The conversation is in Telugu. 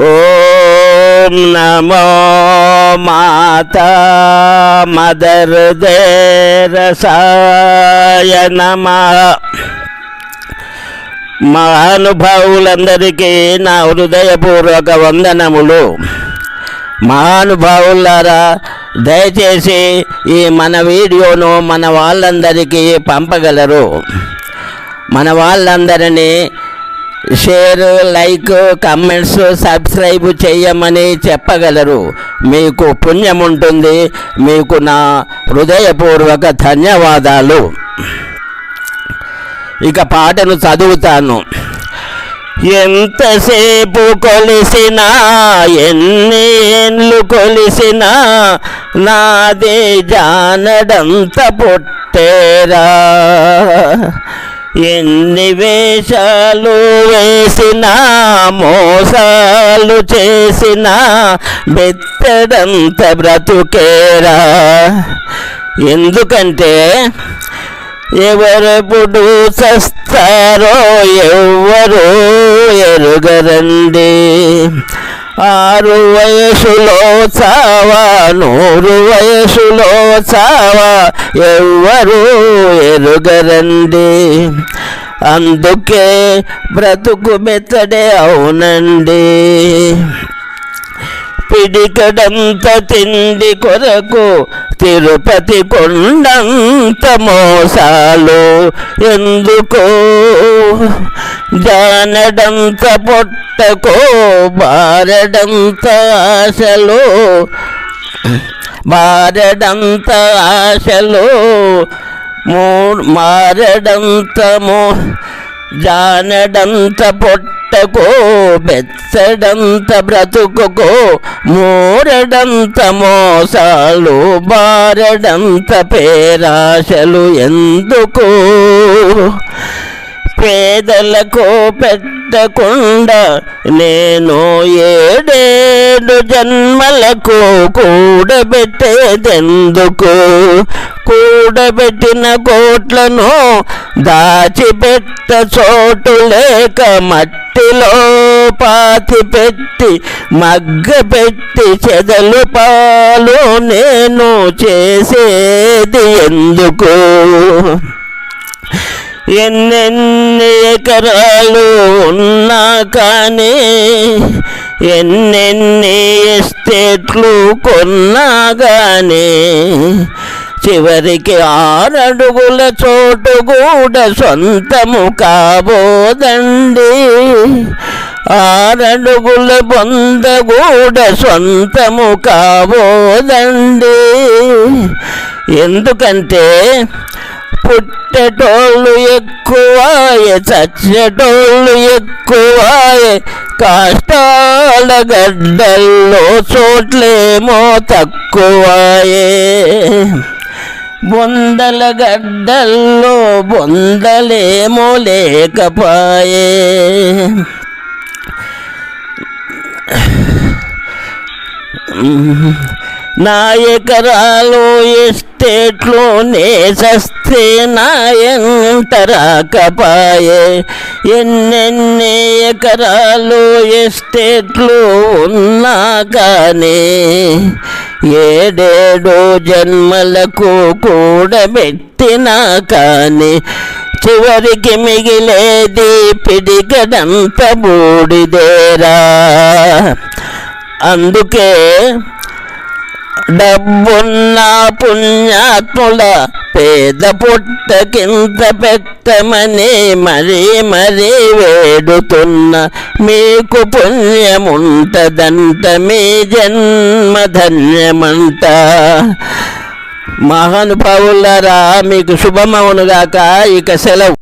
ఓం నమో మాత మదర్ దేరసాయ నమ. మహానుభావులందరికీ నా హృదయపూర్వక వందనములు. మహానుభావులారా దయచేసి ఈ మన వీడియోను మన వాళ్ళందరికీ పంపగలరు. మన వాళ్ళందరినీ షేర్ లైక్ కమెంట్స్ సబ్స్క్రైబ్ చేయమని చెప్పగలరు. మీకు పుణ్యం ఉంటుంది మీకు నా హృదయపూర్వక ధన్యవాదాలు. ఇక పాటను చదువుతాను. ఎంతసేపు కొలిసినా ఎన్ని ఏళ్ళు కొలిసినా నాదే జానడంత పొట్టేరా. ఎన్ని వేషాలు వేసినా మోసాలు చేసినా బెత్తడంత బ్రతుకేరా. ఎందుకంటే ఎవరెప్పుడు చస్తారో ఎవరు ఎరుగరండి. ఆరు వయసులో చావా నూరు వయసులో చావా ఎవ్వరూ ఎరుగరండి. అందుకే బ్రతుకు మెత్తడే అవునండి. పిడికడంత తిండి కొరకు తిరుపతి కొండంత మోసాలు ఎందుకో? జానడంత పొట్టకో బారడంత ఆశలో. మారడంత ఆశలు మూ మారడంత మో జానడంత పొట్టకో బెచ్చడంత బ్రతుకుకో మూరడంత మోసాలు బారడంత పేరాశలు ఎందుకు? పేదలకు పెట్టకుండా నేను ఏడేడు జన్మలకు కూడబెట్టేదెందుకు? కూడబెట్టిన కోట్లను దాచిపెట్ట చోటు లేక మట్టిలో పాతి పెట్టి మగ్గ పెట్టి చెదలు పాలు నేను చేసేది ఎందుకు? ఎన్నెన్ని ఎకరాలు ఉన్నా కానీ ఎన్నెన్ని ఎస్టేట్లు కొన్నా కానీ చివరికి ఆరడుగుల చోటు కూడా సొంతము కాబోదండి. ఆరడుగుల బొంద కూడా సొంతము కాబోదండి. ఎందుకంటే పుట్టేటోళ్ళు ఎక్కువాయే చచ్చేటోళ్ళు ఎక్కువాయే. కష్టాల గడ్డల్లో చోట్లేమో తక్కువాయే. బొందల గడ్డల్లో బొందలేమో లేకపాయే. నాయకరాలు ఎస్టేట్లు నేసస్తే నాయంతరాకపాయే ఎన్నెన్ని ఎకరాలు ఎస్టేట్లు ఉన్నా కానీ ఏడేడు జన్మలకు కూడబెట్టినా కానీ చివరికి మిగిలేది పిడిగడంత బూడిదేరా. అందుకే డబ్బున్న పుణ్యాత్ముల పేద పుట్ట కింద పెట్టమని మరీ మరీ వేడుతున్న మీకు పుణ్యముంటదంట మీ జన్మ ధన్యమంట. మహానుభావులరా మీకు శుభమవునుగాక ఇక సెలవు.